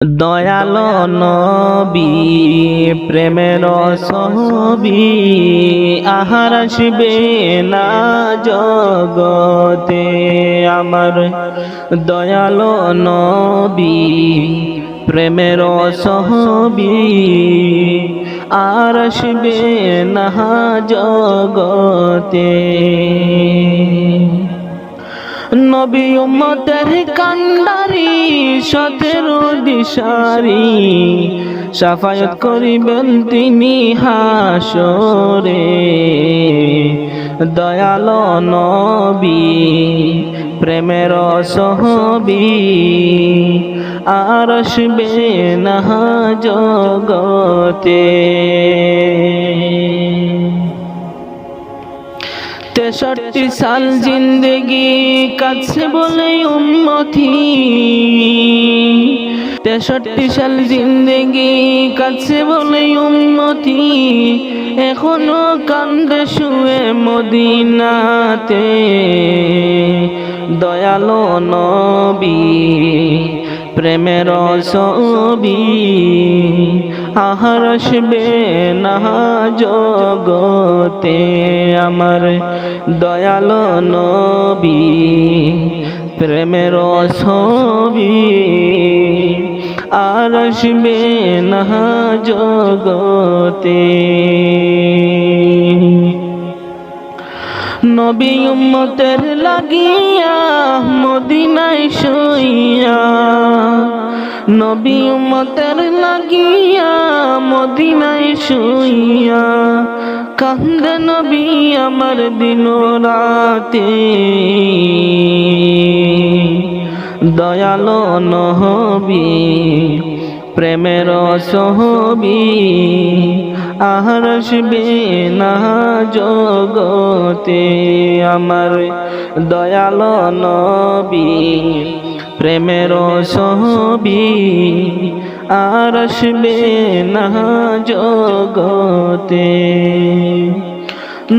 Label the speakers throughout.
Speaker 1: দয়াল নবী, প্রেমের সহবি আহার আসবে না জগতে। আমার দয়াল নবী, প্রেমের সহবি আর আসবে না জগতে। নবী উম্মতের কান্ডারি, সতেরো দিশারি। সাফায়ত করিবেন তিনি হাসরে দয়াল নবী, প্রেমের সহবি। আর আসবে না জগতে। তেষট্টি সাল জিন্দগি কাছে বলে উন্মতি তেষট্টি সাল জিন্দগি কাছে বলে উন্মতি এখনও কান্দে শুয়ে মদিনাতে। দয়ালো নবী, প্রেমের ছবি। আহার আসবে না জগতে আমার দয়াল নবী, প্রেমের ছবি। আর আসবে না জগতে। নবী উম্মতের লাগিয়া নবী উম্মতের লাগিয়া মদিনায় শুইয়া কান্দে নবী আমার দিন রাতে। দয়ালো নহবী প্রেমের সহবি, আহার আসবে না জগতে। আমার দয়াল নবী প্রেমের সহবি আর আসবে না জগতে।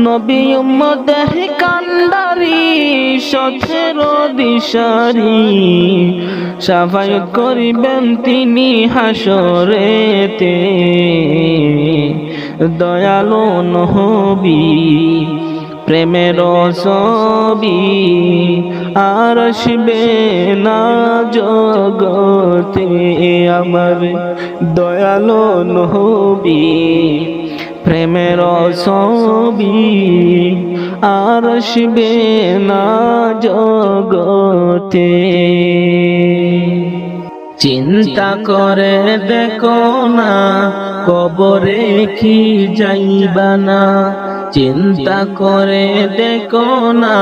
Speaker 1: নবী উম্মদের কান্ডারি সথেরো দিশারি সাফায়ত করিবেন তিনি হাসরেতে। দয়ালো নহবি প্রেমের ছবি আর আসবে না জগতে আমার দয়ালো নহবি প্রেমের ছবি আর আসবে না জগতে। চিন্তা করে দেখো না কবরে কি যাইবা না? চিন্তা করে দেখো না,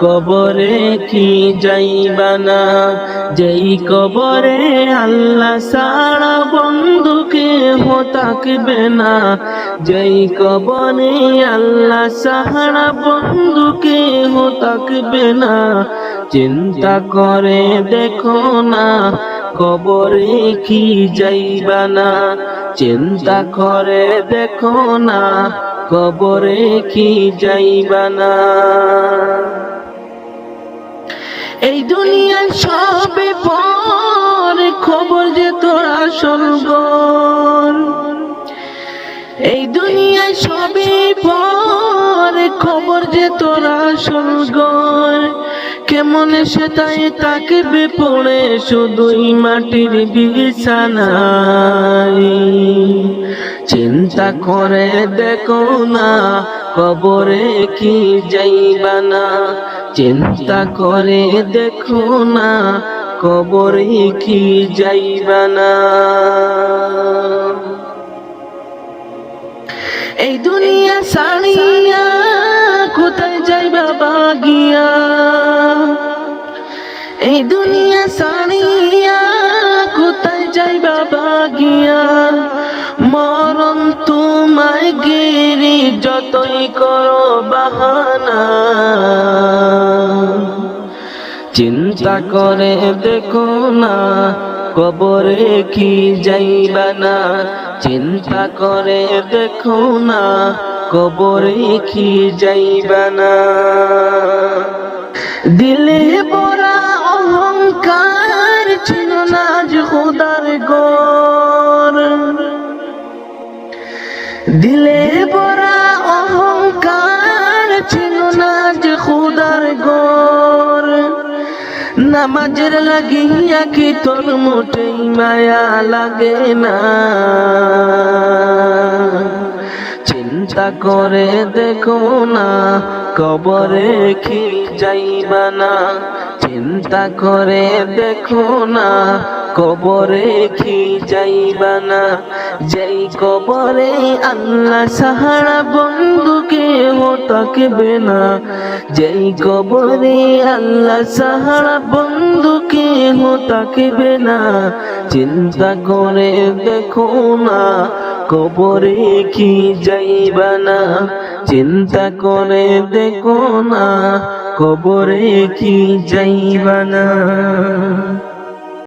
Speaker 1: কবরে কি যাইবা না? যেই কবরে আল্লাহ সারা বন্ধুকে হো থাকবে না। যেই কবরে আল্লাহ সাহারা বন্ধুকে হো থাকবে না। চিন্তা করে দেখো না, কবরে কি যাইবা না? চিন্তা করে দেখো না কবরে কি যাইবা না? এই দুনিয়ার সবে পর খবর যে তোর আসল এই দুনিয়ায় সবে পর খবর যে তোর আসল কেমন সে তাই তাকে পড়ে শুধুই মাটির বিছানায়। চিন্তা করে দেখো না, কবরে কি যাইবা না। চিন্তা করে দেখো না, কবরে কি যাইবা না। এই দুনিয়া সারিয়া কোথায় যাইবা বাগিয়া? এই দুনিয়া সারিয়া যতই করো বাহানা। চিন্তা করে দেখো না, কবরে কি যাইবা না। চিন্তা করে দেখো না, কবরে কি যাইবা না। দিলে বড়া অহংকার ছিল না যুদার গর দিলে বড় নামাজের লাগিয়া কি তোর মোটেই মায়া লাগে না? চিন্তা করে দেখো না, কবরে কি যাইবা না। চিন্তা করে দেখো না, কবরে কি যাইবা না। যেই কবরে আল্লাহ সাহারা বন্ধুকে হো তাকবে না যেই কবরে আল্লাহ সাহারা বন্ধু কেহ তাকবে না। চিন্তা করে দেখো না, কবরে কি যাইবা না। চিন্তা করে দেখো না, কবরে কি যাইবা না।